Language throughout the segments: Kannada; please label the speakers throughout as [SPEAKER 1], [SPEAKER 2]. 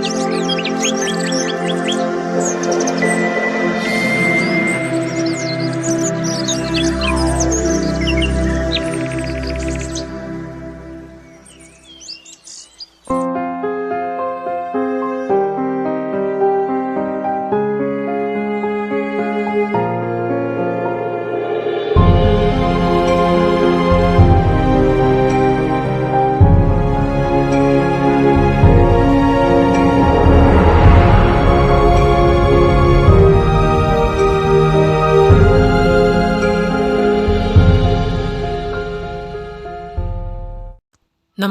[SPEAKER 1] Música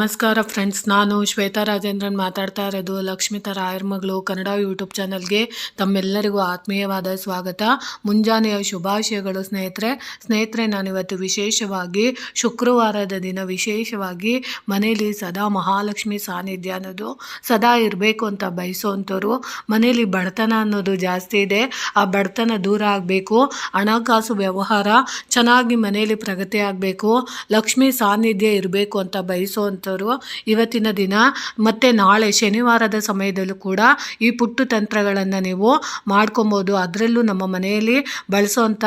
[SPEAKER 1] ನಮಸ್ಕಾರ ಫ್ರೆಂಡ್ಸ್, ನಾನು ಶ್ವೇತಾ ರಾಜೇಂದ್ರನ್ ಮಾತಾಡ್ತಾ ಇರೋದು ಲಕ್ಷ್ಮಿತಾ ರಾಯರ್ ಮಗಳು ಕನ್ನಡ ಯೂಟ್ಯೂಬ್ ಚಾನಲ್ಗೆ. ತಮ್ಮೆಲ್ಲರಿಗೂ ಆತ್ಮೀಯವಾದ ಸ್ವಾಗತ. ಮುಂಜಾನೆಯ ಶುಭಾಶಯಗಳು ಸ್ನೇಹಿತರೆ. ಸ್ನೇಹಿತರೆ, ನಾನಿವತ್ತು ವಿಶೇಷವಾಗಿ ಶುಕ್ರವಾರದ ದಿನ ವಿಶೇಷವಾಗಿ ಮನೆಯಲ್ಲಿ ಸದಾ ಮಹಾಲಕ್ಷ್ಮಿ ಸಾನ್ನಿಧ್ಯ ಅನ್ನೋದು, ಸದಾ ಇರಬೇಕು ಅಂತ ಬಯಸೋವಂಥವ್ರು ಮನೇಲಿ ಬಡತನ ಅನ್ನೋದು ಜಾಸ್ತಿ ಇದೆ. ಆ ಬಡತನ ದೂರ ಆಗಬೇಕು. ಹಣಕಾಸು ವ್ಯವಹಾರ ಚೆನ್ನಾಗಿ ಮನೆಯಲ್ಲಿ ಪ್ರಗತಿ ಆಗಬೇಕು. ಲಕ್ಷ್ಮಿ ಸಾನ್ನಿಧ್ಯ ಇರಬೇಕು ಅಂತ ಬಯಸುವಂಥವ್ರು ಇವತ್ತಿನ ದಿನ ಮತ್ತು ನಾಳೆ ಶನಿವಾರದ ಸಮಯದಲ್ಲೂ ಕೂಡ ಈ ಪುಟ್ಟು ತಂತ್ರಗಳನ್ನು ನೀವು ಮಾಡ್ಕೊಬೋದು. ಅದರಲ್ಲೂ ನಮ್ಮ ಮನೆಯಲ್ಲಿ ಬಳಸೋವಂಥ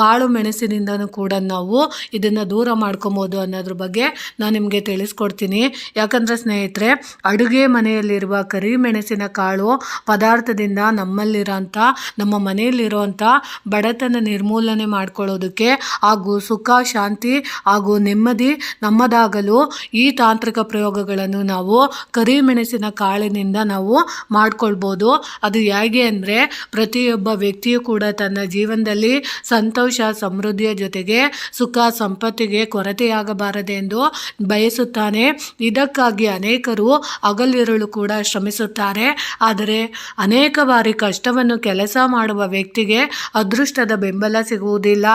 [SPEAKER 1] ಕಾಳು ಮೆಣಸಿನಿಂದನೂ ಕೂಡ ನಾವು ಇದನ್ನು ದೂರ ಮಾಡ್ಕೊಬೋದು ಅನ್ನೋದ್ರ ಬಗ್ಗೆ ನಾನು ನಿಮಗೆ ತಿಳಿಸ್ಕೊಡ್ತೀನಿ. ಯಾಕಂದರೆ ಸ್ನೇಹಿತರೆ, ಅಡುಗೆ ಮನೆಯಲ್ಲಿರುವ ಕರಿಮೆಣಸಿನ ಕಾಳು ಪದಾರ್ಥದಿಂದ ನಮ್ಮಲ್ಲಿರೋಂಥ, ನಮ್ಮ ಮನೆಯಲ್ಲಿರುವಂಥ ಬಡತನ ನಿರ್ಮೂಲನೆ ಮಾಡ್ಕೊಳ್ಳೋದಕ್ಕೆ ಹಾಗೂ ಸುಖ, ಶಾಂತಿ ಹಾಗೂ ನೆಮ್ಮದಿ ನಮ್ಮದಾಗಲು ಈ ತಾಂತ್ರಿಕ ಪ್ರಯೋಗಗಳನ್ನು ನಾವು ಕರಿಮೆಣಸಿನ ಕಾಳಿನಿಂದ ನಾವು ಮಾಡ್ಕೊಳ್ಬೋದು. ಅದು ಹೇಗೆ ಅಂದರೆ ಪ್ರತಿಯೊಬ್ಬ ವ್ಯಕ್ತಿಯು ಕೂಡ ತನ್ನ ಜೀವನದಲ್ಲಿ ಸಂತೋಷ, ಸಮೃದ್ಧಿಯ ಜೊತೆಗೆ ಸುಖ, ಸಂಪತ್ತಿಗೆ ಕೊರತೆಯಾಗಬಾರದೆಂದು ಬಯಸುತ್ತಾನೆ. ಇದಕ್ಕಾಗಿ ಅನೇಕರು ಹಗಲಿರುಳು ಕೂಡ ಶ್ರಮಿಸುತ್ತಾರೆ. ಆದರೆ ಅನೇಕ ಬಾರಿ ಕಷ್ಟವನ್ನು ಕೆಲಸ ಮಾಡುವ ವ್ಯಕ್ತಿಗೆ ಅದೃಷ್ಟದ ಬೆಂಬಲ ಸಿಗುವುದಿಲ್ಲ.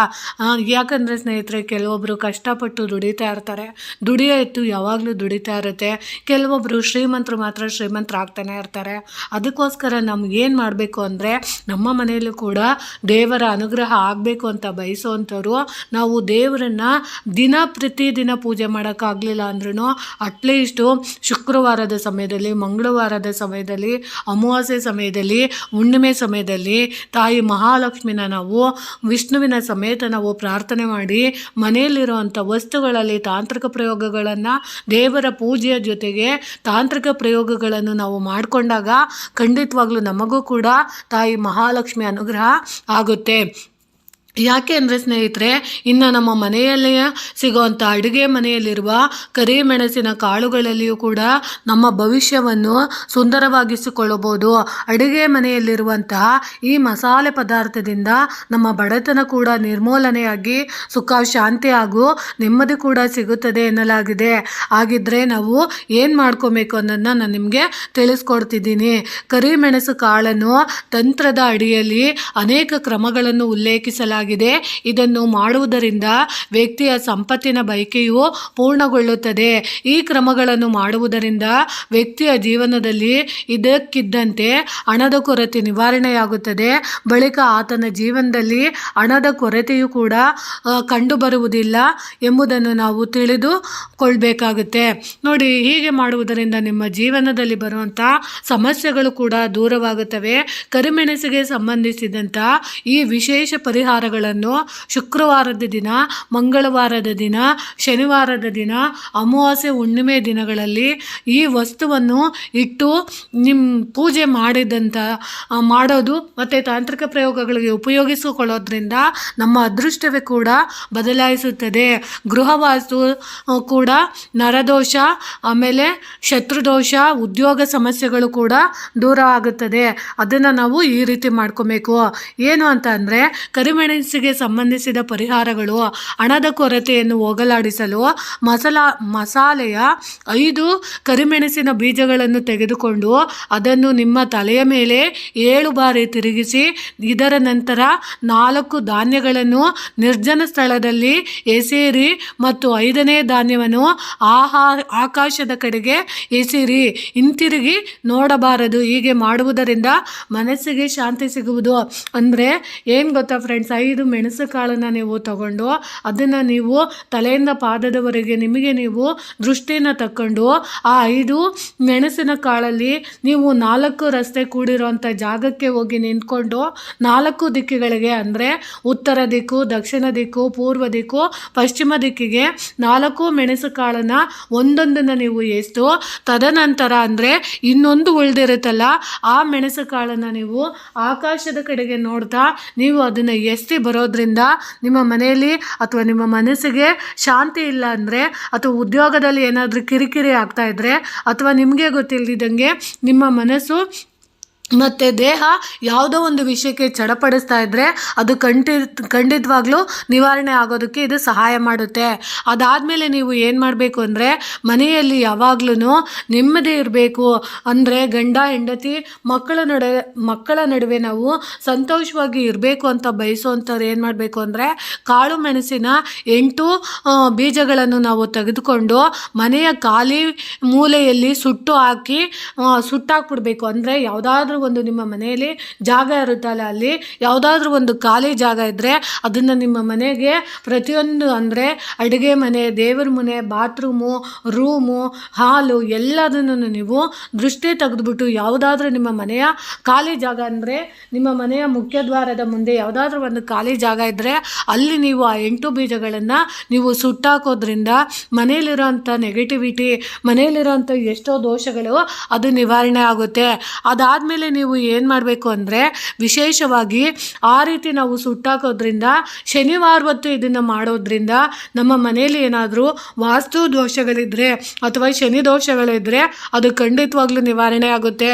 [SPEAKER 1] ಯಾಕಂದರೆ ಸ್ನೇಹಿತರೆ ಕೆಲವೊಬ್ಬರು ಕಷ್ಟಪಟ್ಟು ದುಡಿತಾ ಇರ್ತಾರೆ. ದುಡಿಯೋ ಎತ್ತು ಯಾವಾಗಲೂ ದುಡಿತಾ ಇರುತ್ತೆ. ಕೆಲವೊಬ್ಬರು ಶ್ರೀಮಂತರು ಮಾತ್ರ ಶ್ರೀಮಂತರಾಗ್ತಾನೆ ಇರ್ತಾರೆ. ಅದಕ್ಕೋಸ್ಕರ ನಮ್ಗೇನು ಮಾಡಬೇಕು ಅಂದರೆ ನಮ್ಮ ಮನೆಯಲ್ಲೂ ಕೂಡ ದೇವರ ಅನುಗ್ರಹ ಆಗಬೇಕು ಅಂತ ಬಯಸುವಂಥವ್ರು. ನಾವು ದೇವರನ್ನು ದಿನ ಪ್ರತಿದಿನ ಪೂಜೆ ಮಾಡೋಕ್ಕಾಗಲಿಲ್ಲ ಅಂದ್ರೂ ಅಟ್ಲೀಸ್ಟು ಶುಕ್ರವಾರದ ಸಮಯದಲ್ಲಿ, ಮಂಗಳವಾರದ ಸಮಯದಲ್ಲಿ, ಅಮಾವಾಸ್ಯೆ ಸಮಯದಲ್ಲಿ, ಹುಣ್ಣಿಮೆ ಸಮಯದಲ್ಲಿ ತಾಯಿ ಮಹಾಲಕ್ಷ್ಮಿನ ನಾವು, ವಿಷ್ಣುವಿನ ಸಮೇತ ನಾವು ಪ್ರಾರ್ಥನೆ ಮಾಡಿ ಮನೆಯಲ್ಲಿರುವಂಥ ವಸ್ತುಗಳಲ್ಲಿ ತಾಂತ್ರಿಕ ಪ್ರಯೋಗಗಳನ್ನು ದೇವರ ಪೂಜೆಯ ಜೊತೆಗೆ ತಾಂತ್ರಿಕ ಪ್ರಯೋಗಗಳನ್ನು ನಾವು ಮಾಡಿಕೊಂಡಾಗ ಖಂಡಿತವಾಗ್ಲೂ ನಮಗೂ ಕೂಡ ತಾಯಿ ಮಹಾಲಕ್ಷ್ಮಿ ಅನುಗ್ರಹ ಆಗುತ್ತೆ. ಯಾಕೆ ಅಂದರೆ ಸ್ನೇಹಿತರೆ, ಇನ್ನು ನಮ್ಮ ಮನೆಯಲ್ಲೇ ಸಿಗುವಂಥ ಅಡುಗೆ ಮನೆಯಲ್ಲಿರುವ ಕರಿಮೆಣಸಿನ ಕಾಳುಗಳಲ್ಲಿಯೂ ಕೂಡ ನಮ್ಮ ಭವಿಷ್ಯವನ್ನು ಸುಂದರವಾಗಿಸಿಕೊಳ್ಳಬಹುದು. ಅಡುಗೆ ಮನೆಯಲ್ಲಿರುವಂತಹ ಈ ಮಸಾಲೆ ಪದಾರ್ಥದಿಂದ ನಮ್ಮ ಬಡತನ ಕೂಡ ನಿರ್ಮೂಲನೆಯಾಗಿ, ಸುಖ, ಶಾಂತಿ ಹಾಗೂ ನೆಮ್ಮದಿ ಕೂಡ ಸಿಗುತ್ತದೆ ಎನ್ನಲಾಗಿದೆ. ಹಾಗಿದ್ರೆ ನಾವು ಏನು ಮಾಡ್ಕೋಬೇಕು ಅನ್ನೋದನ್ನ ನಾನು ನಿಮಗೆ ತಿಳಿಸ್ಕೊಡ್ತಿದ್ದೀನಿ. ಕರಿಮೆಣಸು ಕಾಳನ್ನು ತಂತ್ರದ ಅಡಿಯಲ್ಲಿ ಅನೇಕ ಕ್ರಮಗಳನ್ನು ಉಲ್ಲೇಖಿಸಲಾಗಿದೆ. ಇದನ್ನು ಮಾಡುವುದರಿಂದ ವ್ಯಕ್ತಿಯ ಸಂಪತ್ತಿನ ಬಯಕೆಯು ಪೂರ್ಣಗೊಳ್ಳುತ್ತದೆ. ಈ ಕ್ರಮಗಳನ್ನು ಮಾಡುವುದರಿಂದ ವ್ಯಕ್ತಿಯ ಜೀವನದಲ್ಲಿ ಇದಕ್ಕಿದ್ದಂತೆ ಹಣದ ಕೊರತೆ ನಿವಾರಣೆಯಾಗುತ್ತದೆ. ಬಳಿಕ ಆತನ ಜೀವನದಲ್ಲಿ ಹಣದ ಕೊರತೆಯು ಕೂಡ ಕಂಡುಬರುವುದಿಲ್ಲ ಎಂಬುದನ್ನು ನಾವು ತಿಳಿದುಕೊಳ್ಬೇಕಾಗುತ್ತೆ. ನೋಡಿ, ಹೀಗೆ ಮಾಡುವುದರಿಂದ ನಿಮ್ಮ ಜೀವನದಲ್ಲಿ ಬರುವಂಥ ಸಮಸ್ಯೆಗಳು ಕೂಡ ದೂರವಾಗುತ್ತವೆ. ಕರಿಮೆಣಸಿಗೆ ಸಂಬಂಧಿಸಿದಂಥ ಈ ವಿಶೇಷ ಪರಿಹಾರಗಳನ್ನು ಶುಕ್ರವಾರದ ದಿನ, ಮಂಗಳವಾರದ ದಿನ, ಶನಿವಾರದ ದಿನ, ಅಮಾವಾಸ್ಯೆ, ಹುಣ್ಣಿಮೆ ದಿನಗಳಲ್ಲಿ ಈ ವಸ್ತುವನ್ನು ಇಟ್ಟು ನಿಮ್ಮ ಪೂಜೆ ಮಾಡಿದಂಥ ಮಾಡೋದು ಮತ್ತು ತಾಂತ್ರಿಕ ಪ್ರಯೋಗಗಳಿಗೆ ಉಪಯೋಗಿಸಿಕೊಳ್ಳೋದ್ರಿಂದ ನಮ್ಮ ಅದೃಷ್ಟವೇ ಕೂಡ ಬದಲಾಯಿಸುತ್ತದೆ. ಗೃಹವಾಸು ಕೂಡ ನರದೋಷ, ಆಮೇಲೆ ಶತ್ರುದೋಷ, ಉದ್ಯೋಗ ಸಮಸ್ಯೆಗಳು ಕೂಡ ದೂರ ಆಗುತ್ತದೆ. ಅದನ್ನು ನಾವು ಈ ರೀತಿ ಮಾಡ್ಕೊಬೇಕು. ಏನು ಅಂತ ಅಂದರೆ ಕರಿಮೆಣಸಿಗೆ ಸಂಬಂಧಿಸಿದ ಪರಿಹಾರಗಳು, ಹಣದ ಕೊರತೆಯನ್ನು ಹೋಗಲಾಡಿಸಲು ಮಸಾಲ, ಮಸಾಲೆಯ ಐದು ಕರಿಮೆಣಸಿನ ಬೀಜಗಳನ್ನು ತೆಗೆದುಕೊಂಡು ಅದನ್ನು ನಿಮ್ಮ ತಲೆಯ ಮೇಲೆ ಏಳು ಬಾರಿ ತಿರುಗಿಸಿ, ಇದರ ನಂತರ ನಾಲ್ಕು ಧಾನ್ಯಗಳನ್ನು ನಿರ್ಜನ ಸ್ಥಳದಲ್ಲಿ ಎಸೆಯಿರಿ ಮತ್ತು ಐದನೇ ಧಾನ್ಯವನ್ನು ಆಹಾ, ಆಕಾಶದ ಕಡೆಗೆ ಎಸೆರಿ, ಹಿಂತಿರುಗಿ ನೋಡಬಾರದು. ಹೀಗೆ ಮಾಡುವುದರಿಂದ ಮನಸ್ಸಿಗೆ ಶಾಂತಿ ಸಿಗುವುದು. ಅಂದರೆ ಏನು ಗೊತ್ತಾ ಫ್ರೆಂಡ್ಸ್ ಐದು ಮೆಣಸು ಕಾಳನ್ನು ನೀವು ತಗೊಂಡು ಅದನ್ನು ನೀವು ತಲೆಯಿಂದ ಪಾದದವರೆಗೆ ನಿಮಗೆ ನೀವು ದೃಷ್ಟಿನ ತಕ್ಕೊಂಡು ಆ ಐದು ಮೆಣಸಿನ ಕಾಳಲ್ಲಿ ನೀವು ನಾಲ್ಕು ರಸ್ತೆ ಕೂಡಿರುವಂಥ ಜಾಗಕ್ಕೆ ಹೋಗಿ ನಿಂತ್ಕೊಂಡು ನಾಲ್ಕು ದಿಕ್ಕುಗಳಿಗೆ ಅಂದರೆ ಉತ್ತರ ದಿಕ್ಕು, ದಕ್ಷಿಣ ದಿಕ್ಕು, ಪೂರ್ವ ದಿಕ್ಕು, ಪಶ್ಚಿಮ ದಿಕ್ಕಿಗೆ ನಾಲ್ಕು ಮೆಣಸು ಕಾಳನ್ನು ಒಂದೊಂದನ್ನು ನೀವು ಎಷ್ಟು ತದನಂತರ ಅಂದರೆ ಇನ್ನೊಂದು ಉಳಿದಿರುತ್ತಲ್ಲ, ಆ ಮೆಣಸು ಕಾಳನ್ನು ನೀವು ಆಕಾಶದ ಕಡೆಗೆ ನೋಡ್ತಾ ನೀವು ಅದನ್ನು ಎಸ್ತಿ ಬರೋದ್ರಿಂದ ನಿಮ್ಮ ಮನೆಯಲ್ಲಿ ಅಥವಾ ನಿಮ್ಮ ಮನಸ್ಸಿಗೆ ಶಾಂತಿ ಇಲ್ಲ ಅಂದರೆ ಅಥವಾ ಉದ್ಯೋಗದಲ್ಲಿ ಏನಾದರೂ ಕಿರಿಕಿರಿ ಆಗ್ತಾ ಇದ್ದರೆ ಅಥವಾ ನಿಮಗೆ ಗೊತ್ತಿಲ್ಲದಿದ್ದಂಗೆ ನಿಮ್ಮ ಮನಸ್ಸು ಮತ್ತು ದೇಹ ಯಾವುದೋ ಒಂದು ವಿಷಯಕ್ಕೆ ಚಡಪಡಿಸ್ತಾ ಇದ್ದರೆ ಅದು ಖಂಡಿ ಖಂಡಿತವಾಗ್ಲೂ ನಿವಾರಣೆ ಆಗೋದಕ್ಕೆ ಇದು ಸಹಾಯ ಮಾಡುತ್ತೆ. ಅದಾದಮೇಲೆ ನೀವು ಏನು ಮಾಡಬೇಕು ಅಂದರೆ ಮನೆಯಲ್ಲಿ ಯಾವಾಗ್ಲೂ ನೆಮ್ಮದಿ ಇರಬೇಕು. ಅಂದರೆ ಗಂಡ, ಹೆಂಡತಿ, ಮಕ್ಕಳ ನಡುವೆ ಮಕ್ಕಳ ನಡುವೆ ನಾವು ಸಂತೋಷವಾಗಿ ಇರಬೇಕು ಅಂತ ಬಯಸುವಂಥವ್ರು ಏನು ಮಾಡಬೇಕು ಅಂದರೆ ಕಾಳು ಮೆಣಸಿನ ಎಂಟು ಬೀಜಗಳನ್ನು ನಾವು ತೆಗೆದುಕೊಂಡು ಮನೆಯ ಖಾಲಿ ಮೂಲೆಯಲ್ಲಿ ಸುಟ್ಟು ಹಾಕಿ ಸುಟ್ಟಾಕ್ಬಿಡ್ಬೇಕು. ಅಂದರೆ ಯಾವುದಾದ್ರೂ ಒಂದು ನಿಮ್ಮ ಮನೆಯಲ್ಲಿ ಜಾಗ ಇರುತ್ತಲ್ಲ ಅಲ್ಲಿ, ಯಾವುದಾದ್ರೂ ಒಂದು ಖಾಲಿ ಜಾಗ ಇದ್ದರೆ ಅದನ್ನು ನಿಮ್ಮ ಮನೆಗೆ ಪ್ರತಿಯೊಂದು ಅಂದರೆ ಅಡುಗೆ ಮನೆ, ದೇವರ ಮನೆ, ಬಾತ್ರೂಮು, ರೂಮು, ಹಾಲು ಎಲ್ಲದನ್ನು ನೀವು ದೃಷ್ಟಿ ತೆಗೆದುಬಿಟ್ಟು ಯಾವುದಾದ್ರೂ ನಿಮ್ಮ ಮನೆಯ ಖಾಲಿ ಜಾಗ ಅಂದರೆ ನಿಮ್ಮ ಮನೆಯ ಮುಖ್ಯ ದ್ವಾರದ ಮುಂದೆ ಯಾವುದಾದ್ರೂ ಒಂದು ಖಾಲಿ ಜಾಗ ಇದ್ದರೆ ಅಲ್ಲಿ ನೀವು ಆ ಎಂಟು ಬೀಜಗಳನ್ನು ನೀವು ಸುಟ್ಟಾಕೋದ್ರಿಂದ ಮನೆಯಲ್ಲಿರೋಂಥ ನೆಗೆಟಿವಿಟಿ ಮನೆಯಲ್ಲಿರೋಂಥ ಎಷ್ಟೋ ದೋಷಗಳು ಅದು ನಿವಾರಣೆ ಆಗುತ್ತೆ. ಅದಾದಮೇಲೆ ನೀವು ಏನು ಮಾಡಬೇಕು ಅಂದರೆ ವಿಶೇಷವಾಗಿ ಆ ರೀತಿ ನಾವು ಸುಟ್ಟಾಕೋದ್ರಿಂದ ಶನಿವಾರ ಹೊತ್ತು ಇದನ್ನು ಮಾಡೋದ್ರಿಂದ ನಮ್ಮ ಮನೆಯಲ್ಲಿ ಏನಾದರೂ ವಾಸ್ತು ದೋಷಗಳಿದ್ದರೆ ಅಥವಾ ಶನಿ ದೋಷಗಳಿದ್ದರೆ ಅದು ಖಂಡಿತವಾಗ್ಲೂ ನಿವಾರಣೆ ಆಗುತ್ತೆ.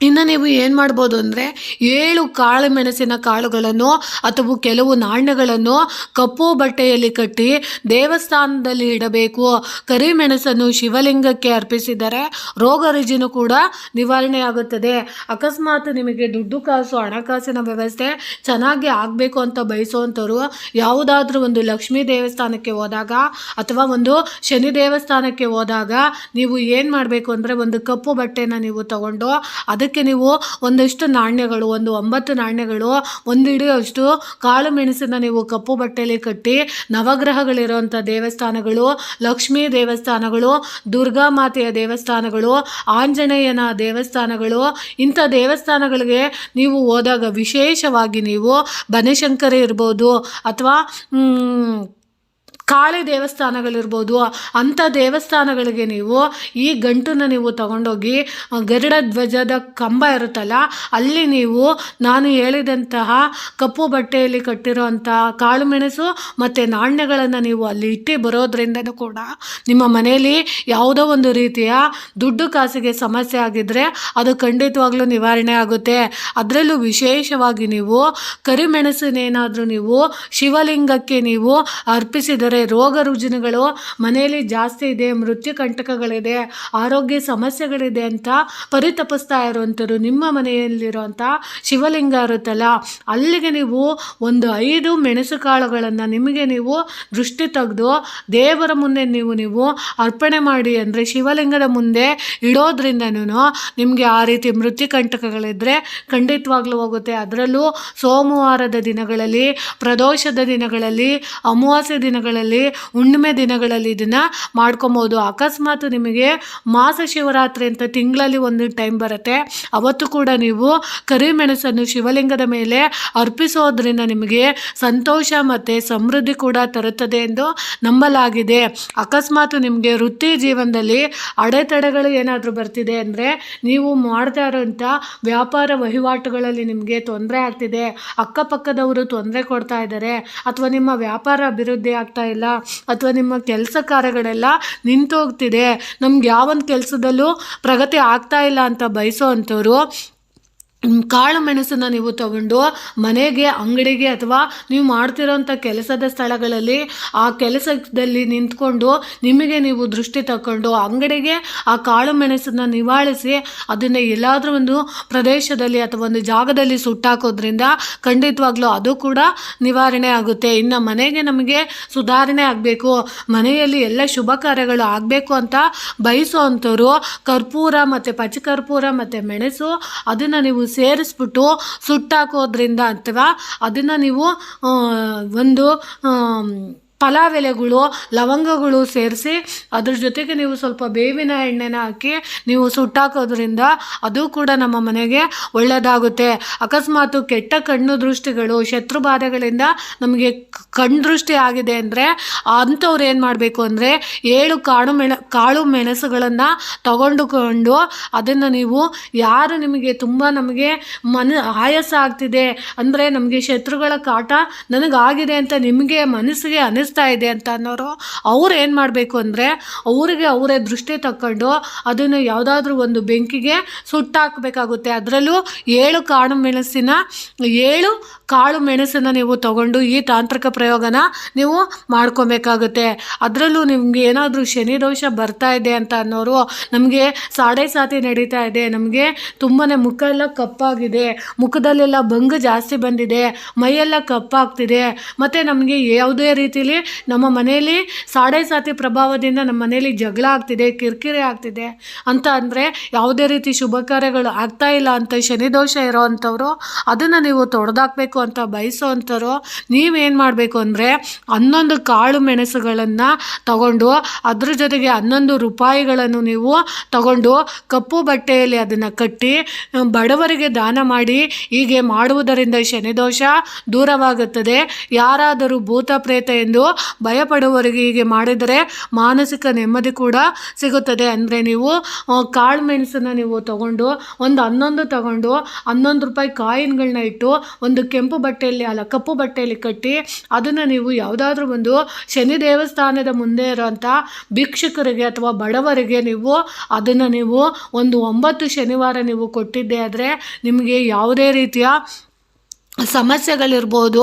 [SPEAKER 1] ಇನ್ನು ನೀವು ಏನು ಮಾಡ್ಬೋದು ಅಂದರೆ ಏಳು ಕಾಳು ಮೆಣಸಿನ ಕಾಳುಗಳನ್ನು ಅಥವಾ ಕೆಲವು ನಾಣ್ಯಗಳನ್ನು ಕಪ್ಪು ಬಟ್ಟೆಯಲ್ಲಿ ಕಟ್ಟಿ ದೇವಸ್ಥಾನದಲ್ಲಿ ಇಡಬೇಕು. ಕರಿಮೆಣಸನ್ನು ಶಿವಲಿಂಗಕ್ಕೆ ಅರ್ಪಿಸಿದರೆ ರೋಗ ರುಜಿನೂ ಕೂಡ ನಿವಾರಣೆ ಆಗುತ್ತದೆ. ಅಕಸ್ಮಾತ್ ನಿಮಗೆ ದುಡ್ಡು ಕಾಸು, ಹಣಕಾಸಿನ ವ್ಯವಸ್ಥೆ ಚೆನ್ನಾಗಿ ಆಗಬೇಕು ಅಂತ ಬಯಸುವಂಥವ್ರು ಯಾವುದಾದ್ರೂ ಒಂದು ಲಕ್ಷ್ಮೀ ದೇವಸ್ಥಾನಕ್ಕೆ ಹೋದಾಗ ಅಥವಾ ಒಂದು ಶನಿ ದೇವಸ್ಥಾನಕ್ಕೆ ಹೋದಾಗ ನೀವು ಏನು ಮಾಡಬೇಕು ಅಂದರೆ ಒಂದು ಕಪ್ಪು ಬಟ್ಟೆನ ನೀವು ತಗೊಂಡು ಅದಕ್ಕೆ ನೀವು ಒಂದಷ್ಟು ನಾಣ್ಯಗಳು, ಒಂದು ಒಂಬತ್ತು ನಾಣ್ಯಗಳು, ಒಂದು ಹಿಡಿಯೋಷ್ಟು ಕಾಳು ಮೆಣಸಿನ ನೀವು ಕಪ್ಪು ಬಟ್ಟೆಯಲ್ಲಿ ಕಟ್ಟಿ ನವಗ್ರಹಗಳಿರುವಂಥ ದೇವಸ್ಥಾನಗಳು, ಲಕ್ಷ್ಮೀ ದೇವಸ್ಥಾನಗಳು, ದುರ್ಗಾ ಮಾತೆಯ ದೇವಸ್ಥಾನಗಳು, ಆಂಜನೇಯನ ದೇವಸ್ಥಾನಗಳು, ಇಂಥ ದೇವಸ್ಥಾನಗಳಿಗೆ ನೀವು ಹೋದಾಗ ವಿಶೇಷವಾಗಿ ನೀವು ಬನಶಂಕರಿ ಇರ್ಬೋದು ಅಥವಾ ಕಾಳಿ ದೇವಸ್ಥಾನಗಳಿರ್ಬೋದು, ಅಂಥ ದೇವಸ್ಥಾನಗಳಿಗೆ ನೀವು ಈ ಗಂಟನ್ನು ನೀವು ತಗೊಂಡೋಗಿ ಗರಡ ಧ್ವಜದ ಕಂಬ ಇರುತ್ತಲ್ಲ, ಅಲ್ಲಿ ನೀವು ನಾನು ಹೇಳಿದಂತಹ ಕಪ್ಪು ಬಟ್ಟೆಯಲ್ಲಿ ಕಟ್ಟಿರುವಂತಹ ಕಾಳು ಮೆಣಸು ಮತ್ತು ನಾಣ್ಯಗಳನ್ನು ನೀವು ಅಲ್ಲಿ ಇಟ್ಟು ಬರೋದ್ರಿಂದನೂ ಕೂಡ ನಿಮ್ಮ ಮನೆಯಲ್ಲಿ ಯಾವುದೋ ಒಂದು ರೀತಿಯ ದುಡ್ಡು ಕಾಸಿಗೆ ಸಮಸ್ಯೆ ಆಗಿದ್ದರೆ ಅದು ಖಂಡಿತವಾಗ್ಲೂ ನಿವಾರಣೆ ಆಗುತ್ತೆ. ಅದರಲ್ಲೂ ವಿಶೇಷವಾಗಿ ನೀವು ಕರಿಮೆಣಸನ್ನೇನಾದರೂ ನೀವು ಶಿವಲಿಂಗಕ್ಕೆ ನೀವು ಅರ್ಪಿಸಿದರೆ ರೋಗ ರುಜಿನಗಳು ಮನೆಯಲ್ಲಿ ಜಾಸ್ತಿ ಇದೆ, ಮೃತ್ಯು ಕಂಟಕಗಳಿದೆ, ಆರೋಗ್ಯ ಸಮಸ್ಯೆಗಳಿದೆ ಅಂತ ಪರಿತಪಿಸ್ತಾ ಇರುವಂಥವ್ರು ನಿಮ್ಮ ಮನೆಯಲ್ಲಿರುವಂಥ ಶಿವಲಿಂಗ ಇರುತ್ತಲ್ಲ, ಅಲ್ಲಿಗೆ ನೀವು ಒಂದು ಐದು ಮೆಣಸು ಕಾಳುಗಳನ್ನು ನಿಮಗೆ ನೀವು ದೃಷ್ಟಿ ತೆಗೆದು ದೇವರ ಮುಂದೆ ನೀವು ನೀವು ಅರ್ಪಣೆ ಮಾಡಿ ಅಂದರೆ ಶಿವಲಿಂಗದ ಮುಂದೆ ಇಡೋದ್ರಿಂದನೂ ನಿಮಗೆ ಆ ರೀತಿ ಮೃತ್ಯು ಕಂಟಕಗಳಿದ್ದರೆ ಖಂಡಿತವಾಗ್ಲೂ ಹೋಗುತ್ತೆ. ಅದರಲ್ಲೂ ಸೋಮವಾರದ ದಿನಗಳಲ್ಲಿ, ಪ್ರದೋಷದ ದಿನಗಳಲ್ಲಿ, ಅಮಾವಾಸ್ಯೆ ದಿನಗಳಲ್ಲಿ ಹುಣ್ಣಿಮೆ ದಿನಗಳಲ್ಲಿ ಇದನ್ನು ಮಾಡ್ಕೊಬೋದು. ಅಕಸ್ಮಾತ್ ನಿಮಗೆ ಮಾಸ ಶಿವರಾತ್ರಿ ಅಂತ ತಿಂಗಳಲ್ಲಿ ಒಂದು ಟೈಮ್ ಬರುತ್ತೆ. ಅವತ್ತು ಕೂಡ ನೀವು ಕರಿಮೆಣಸನ್ನು ಶಿವಲಿಂಗದ ಮೇಲೆ ಅರ್ಪಿಸೋದ್ರಿಂದ ನಿಮಗೆ ಸಂತೋಷ ಮತ್ತು ಸಮೃದ್ಧಿ ಕೂಡ ತರುತ್ತದೆ ಎಂದು ನಂಬಲಾಗಿದೆ. ಅಕಸ್ಮಾತ್ ನಿಮಗೆ ವೃತ್ತಿ ಜೀವನದಲ್ಲಿ ಅಡೆತಡೆಗಳು ಏನಾದರೂ ಬರ್ತಿದೆ ಅಂದರೆ ನೀವು ಮಾಡ್ತಾ ಇರೋಂಥ ವ್ಯಾಪಾರ ವಹಿವಾಟುಗಳಲ್ಲಿ ನಿಮಗೆ ತೊಂದರೆ ಆಗ್ತಿದೆ. ಅಕ್ಕಪಕ್ಕದವರು ತೊಂದರೆ ಕೊಡ್ತಾ ಇದ್ದಾರೆ. ಅಥವಾ ನಿಮ್ಮ ವ್ಯಾಪಾರ ಅಭಿವೃದ್ಧಿ ಆಗ್ತಾ ಅಥವಾ ನಿಮ್ಮ ಕೆಲಸ ಕಾರ್ಯಗಳೆಲ್ಲ ನಿಂತೋಗ್ತಿದೆ? ನಮ್ಗೆ ಯಾವೊಂದು ಕೆಲಸದಲ್ಲೂ ಪ್ರಗತಿ ಆಗ್ತಾ ಇಲ್ಲ ಅಂತ ಬಯಸೋ ಅಂಥವ್ರು ಕಾಳು ಮೆಣಸನ್ನು ನೀವು ತಗೊಂಡು ಮನೆಗೆ, ಅಂಗಡಿಗೆ ಅಥವಾ ನೀವು ಮಾಡ್ತಿರೋಂಥ ಕೆಲಸದ ಸ್ಥಳಗಳಲ್ಲಿ ಆ ಕೆಲಸದಲ್ಲಿ ನಿಂತ್ಕೊಂಡು ನಿಮಗೆ ನೀವು ದೃಷ್ಟಿ ತಗೊಂಡು ಅಂಗಡಿಗೆ ಆ ಕಾಳು ಮೆಣಸನ್ನು ನಿವಾಳಿಸಿ ಅದನ್ನು ಎಲ್ಲಾದರೂ ಒಂದು ಪ್ರದೇಶದಲ್ಲಿ ಅಥವಾ ಒಂದು ಜಾಗದಲ್ಲಿ ಸುಟ್ಟಾಕೋದ್ರಿಂದ ಖಂಡಿತವಾಗ್ಲೂ ಅದು ಕೂಡ ನಿವಾರಣೆ ಆಗುತ್ತೆ. ಇನ್ನು ಮನೆಗೆ ನಮಗೆ ಸುಧಾರಣೆ ಆಗಬೇಕು. ಮನೆಯಲ್ಲಿ ಎಲ್ಲ ಶುಭ ಕಾರ್ಯಗಳು ಆಗಬೇಕು ಅಂತ ಬಯಸೋ ಅಂಥವ್ರು ಕರ್ಪೂರ ಮತ್ತು ಪಚ್ಚಕರ್ಪೂರ ಮತ್ತು ಮೆಣಸು ಅದನ್ನು ನೀವು ಸೇರಿಸ್ಬಿಟ್ಟು ಸುಟ್ಟಾಕೋದ್ರಿಂದ ಅಥವಾ ಅದನ್ನು ನೀವು ಒಂದು ಪಲಾವ್ ಎಲೆಗಳು ಲವಂಗಗಳು ಸೇರಿಸಿ ಅದ್ರ ಜೊತೆಗೆ ನೀವು ಸ್ವಲ್ಪ ಬೇವಿನ ಎಣ್ಣೆನ ಹಾಕಿ ನೀವು ಸುಟ್ಟಾಕೋದ್ರಿಂದ ಅದು ಕೂಡ ನಮ್ಮ ಮನೆಗೆ ಒಳ್ಳೆಯದಾಗುತ್ತೆ ಅಕಸ್ಮಾತು ಕೆಟ್ಟ ಕಣ್ಣು ದೃಷ್ಟಿಗಳು, ಶತ್ರು ಬಾಧೆಗಳಿಂದ ನಮಗೆ ಕಣ್ಣು ದೃಷ್ಟಿ ಆಗಿದೆ ಅಂದರೆ ಅಂಥವ್ರು ಏನು ಮಾಡಬೇಕು ಅಂದರೆ ಏಳು ಕಾಳು ಮೆಣ, ಕಾಳು ಮೆಣಸುಗಳನ್ನು ತಗೊಂಡುಕೊಂಡು ಅದನ್ನು ನೀವು ಯಾರು ನಿಮಗೆ ತುಂಬ ನಮಗೆ ಮನ, ಆಯಾಸ ಆಗ್ತಿದೆ ಅಂದರೆ ನಮಗೆ ಶತ್ರುಗಳ ಕಾಟ ನನಗಾಗಿದೆ ಅಂತ ನಿಮಗೆ ಮನಸ್ಸಿಗೆ ಅನ್ನಿಸ್ತಾ ಇದೆ ಅಂತ ಅನ್ನೋರು, ಅವ್ರು ಏನು ಮಾಡಬೇಕು ಅಂದರೆ ಅವರಿಗೆ ಅವರೇ ದೃಷ್ಟಿ ತಕ್ಕೊಂಡು ಅದನ್ನು ಯಾವುದಾದ್ರೂ ಒಂದು ಬೆಂಕಿಗೆ ಸುಟ್ಟಾಕಬೇಕಾಗುತ್ತೆ. ಅದರಲ್ಲೂ ಏಳು ಕಾಳು ಮೆಣಸಿನ, ಏಳು ಕಾಳು ಮೆಣಸನ್ನು ನೀವು ತಗೊಂಡು ಈ ತಾಂತ್ರಿಕ ಪ್ರಯೋಗನ ನೀವು ಮಾಡ್ಕೊಬೇಕಾಗುತ್ತೆ. ಅದರಲ್ಲೂ ನಿಮಗೆ ಏನಾದರೂ ಶನಿ ದೋಷ ಬರ್ತಾ ಇದೆ ಅಂತ ಅನ್ನೋರು, ನಮಗೆ ಸಾಡೆ ಸಾತಿ ನಡೀತಾ ಇದೆ, ನಮಗೆ ತುಂಬಾ ಮುಖ ಎಲ್ಲ ಕಪ್ಪಾಗಿದೆ, ಮುಖದಲ್ಲೆಲ್ಲ ಬಂಗು ಜಾಸ್ತಿ ಬಂದಿದೆ, ಮೈಯೆಲ್ಲ ಕಪ್ಪಾಗ್ತಿದೆ, ಮತ್ತು ನಮಗೆ ಯಾವುದೇ ರೀತಿಲಿ ನಮ್ಮ ಮನೆಯಲ್ಲಿ ಸಾಡೆ ಸಾತಿ ಪ್ರಭಾವದಿಂದ ನಮ್ಮ ಮನೆಯಲ್ಲಿ ಜಗಳ ಆಗ್ತಿದೆ, ಕಿರಿಕಿರಿ ಆಗ್ತಿದೆ ಅಂತ ಅಂದರೆ ಯಾವುದೇ ರೀತಿ ಶುಭ ಕಾರ್ಯಗಳು ಆಗ್ತಾ ಇಲ್ಲ ಅಂತ ಶನಿ ದೋಷ ಇರೋ ಅಂಥವ್ರು ಅದನ್ನು ನೀವು ತೊಡೆದಾಕಬೇಕು ಅಂತ ಬಯಸೋ ಅಂಥವ್ರು ನೀವೇನು ಮಾಡಬೇಕು ಅಂದರೆ ಹನ್ನೊಂದು ಕಾಳು ಮೆಣಸುಗಳನ್ನು ತಗೊಂಡು ಅದ್ರ ಜೊತೆಗೆ ಹನ್ನೊಂದು ರೂಪಾಯಿಗಳನ್ನು ನೀವು ತಗೊಂಡು ಕಪ್ಪು ಬಟ್ಟೆಯಲ್ಲಿ ಅದನ್ನು ಕಟ್ಟಿ ಬಡವರಿಗೆ ದಾನ ಮಾಡಿ ಹೀಗೆ ಮಾಡುವುದರಿಂದ ಶನಿದೋಷ ದೂರವಾಗುತ್ತದೆ. ಯಾರಾದರೂ ಭೂತ ಪ್ರೇತ ಎಂದು ಭಯಪಡುವವರಿಗೆ ಹೀಗೆ ಮಾಡಿದರೆ ಮಾನಸಿಕ ನೆಮ್ಮದಿ ಕೂಡ ಸಿಗುತ್ತದೆ. ಅಂದರೆ ನೀವು ಕಾಳುಮೆಣಸನ್ನು ಕಾಳು ಮೆಣಸನ್ನು ನೀವು ತಗೊಂಡು, ಒಂದು ಹನ್ನೊಂದು ತಗೊಂಡು, ಹನ್ನೊಂದು ರೂಪಾಯಿ ಕಾಯಿನ್ಗಳನ್ನ ಇಟ್ಟು ಒಂದು ಕೆಂಪು ಬಟ್ಟೆಯಲ್ಲಿ, ಅಲ್ಲ, ಕಪ್ಪು ಬಟ್ಟೆಯಲ್ಲಿ ಕಟ್ಟಿ, ಅದನ್ನು ನೀವು ಯಾವುದಾದ್ರೂ ಒಂದು ಶನಿ ದೇವಸ್ಥಾನದ ಮುಂದೆ ಇರೋಂಥ ಭಿಕ್ಷುಕರಿಗೆ ಅಥವಾ ಬಡವರಿಗೆ ನೀವು ಅದನ್ನು ನೀವು ಒಂದು ಒಂಬತ್ತು ಶನಿವಾರ ನೀವು ಕೊಟ್ಟಿದ್ದೆ ಆದರೆ ನಿಮಗೆ ಯಾವುದೇ ರೀತಿಯ ಸಮಸ್ಯೆಗಳಿರ್ಬೋದು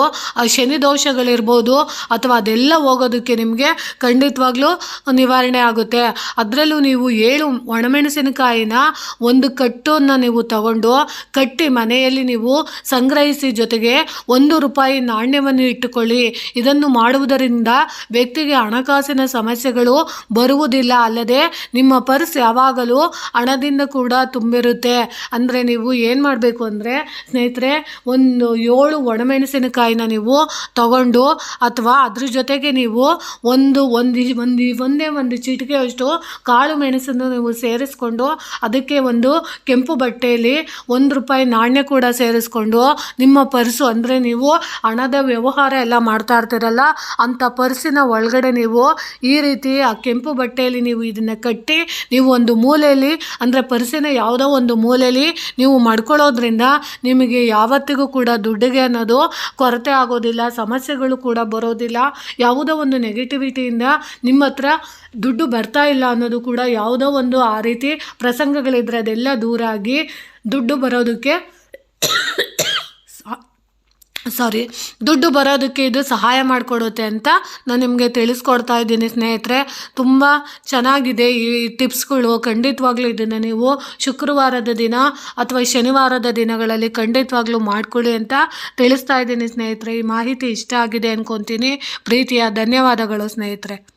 [SPEAKER 1] ಶನಿ ದೋಷಗಳಿರ್ಬೋದು, ಅಥವಾ ಅದೆಲ್ಲ ಹೋಗೋದಕ್ಕೆ ನಿಮಗೆ ಖಂಡಿತವಾಗ್ಲೂ ನಿವಾರಣೆ ಆಗುತ್ತೆ. ಅದರಲ್ಲೂ ನೀವು ಏಳು ಒಣಮೆಣಸಿನಕಾಯಿನ ಒಂದು ಕಟ್ಟನ್ನು ನೀವು ತಗೊಂಡು ಕಟ್ಟಿ ಮನೆಯಲ್ಲಿ ನೀವು ಸಂಗ್ರಹಿಸಿ ಜೊತೆಗೆ ಒಂದು ರೂಪಾಯಿ ನಾಣ್ಯವನ್ನು ಇಟ್ಟುಕೊಳ್ಳಿ. ಇದನ್ನು ಮಾಡುವುದರಿಂದ ವ್ಯಕ್ತಿಗೆ ಹಣಕಾಸಿನ ಸಮಸ್ಯೆಗಳು ಬರುವುದಿಲ್ಲ. ಅಲ್ಲದೆ ನಿಮ್ಮ ಪರ್ಸ್ ಯಾವಾಗಲೂ ಹಣದಿಂದ ಕೂಡ ತುಂಬಿರುತ್ತೆ. ಅಂದರೆ ನೀವು ಏನು ಮಾಡಬೇಕು ಅಂದರೆ, ಸ್ನೇಹಿತರೆ, ಒಂದು ಏಳು ಒಣಮೆಣಸಿನಕಾಯಿನ ನೀವು ತಗೊಂಡು ಅಥವಾ ಅದ್ರ ಜೊತೆಗೆ ನೀವು ಒಂದು ಒಂದು ಒಂದು ಒಂದೇ ಒಂದು ಚಿಟಿಕೆಯಷ್ಟು ಕಾಳು ಮೆಣಸನ್ನು ನೀವು ಸೇರಿಸ್ಕೊಂಡು ಅದಕ್ಕೆ ಒಂದು ಕೆಂಪು ಬಟ್ಟೆಯಲ್ಲಿ ಒಂದು ರೂಪಾಯಿ ನಾಣ್ಯ ಕೂಡ ಸೇರಿಸ್ಕೊಂಡು ನಿಮ್ಮ ಪರ್ಸು ಅಂದರೆ ನೀವು ಹಣದ ವ್ಯವಹಾರ ಎಲ್ಲ ಮಾಡ್ತಾ ಇರ್ತೀರಲ್ಲ ಅಂಥ ಪರ್ಸಿನ ಒಳಗಡೆ ನೀವು ಈ ರೀತಿ ಆ ಕೆಂಪು ಬಟ್ಟೆಯಲ್ಲಿ ನೀವು ಇದನ್ನು ಕಟ್ಟಿ ನೀವು ಒಂದು ಮೂಲೆಯಲ್ಲಿ ಅಂದರೆ ಪರ್ಸಿನ ಯಾವುದೋ ಒಂದು ಮೂಲೆಯಲ್ಲಿ ನೀವು ಮಾಡ್ಕೊಳ್ಳೋದ್ರಿಂದ ನಿಮಗೆ ಯಾವತ್ತಿಗೂ ಕೂಡ ದುಡ್ಡಿಗೆ ಅನ್ನೋದು ಕೊರತೆ ಆಗೋದಿಲ್ಲ, ಸಮಸ್ಯೆಗಳು ಕೂಡ ಬರೋದಿಲ್ಲ. ಯಾವುದೋ ಒಂದು ನೆಗೆಟಿವಿಟಿಯಿಂದ ನಿಮ್ಮ ಹತ್ರ ದುಡ್ಡು ಬರ್ತಾ ಇಲ್ಲ ಅನ್ನೋದು ಕೂಡ ಯಾವುದೋ ಒಂದು ಆ ರೀತಿ ಪ್ರಸಂಗಗಳಿದ್ರೆ ಅದೆಲ್ಲ ದೂರ ಆಗಿ ದುಡ್ಡು ಬರೋದಕ್ಕೆ ಸಾರಿ ದುಡ್ಡು ಬರೋದಕ್ಕೆ ಇದು ಸಹಾಯ ಮಾಡಿಕೊಡುತ್ತೆ ಅಂತ ನಾನು ನಿಮಗೆ ತಿಳಿಸ್ಕೊಡ್ತಾ ಇದ್ದೀನಿ ಸ್ನೇಹಿತರೆ. ತುಂಬ ಚೆನ್ನಾಗಿದೆ ಈ ಟಿಪ್ಸ್ಗಳು. ಖಂಡಿತವಾಗ್ಲೂ ಇದನ್ನು ನೀವು ಶುಕ್ರವಾರದ ದಿನ ಅಥವಾ ಶನಿವಾರದ ದಿನಗಳಲ್ಲಿ ಖಂಡಿತವಾಗ್ಲೂ ಮಾಡ್ಕೊಳ್ಳಿ ಅಂತ ತಿಳಿಸ್ತಾ ಇದ್ದೀನಿ ಸ್ನೇಹಿತರೆ. ಈ ಮಾಹಿತಿ ಇಷ್ಟ ಆಗಿದೆ ಅಂದ್ಕೊತೀನಿ ಪ್ರೀತಿಯ ಧನ್ಯವಾದಗಳು ಸ್ನೇಹಿತರೆ.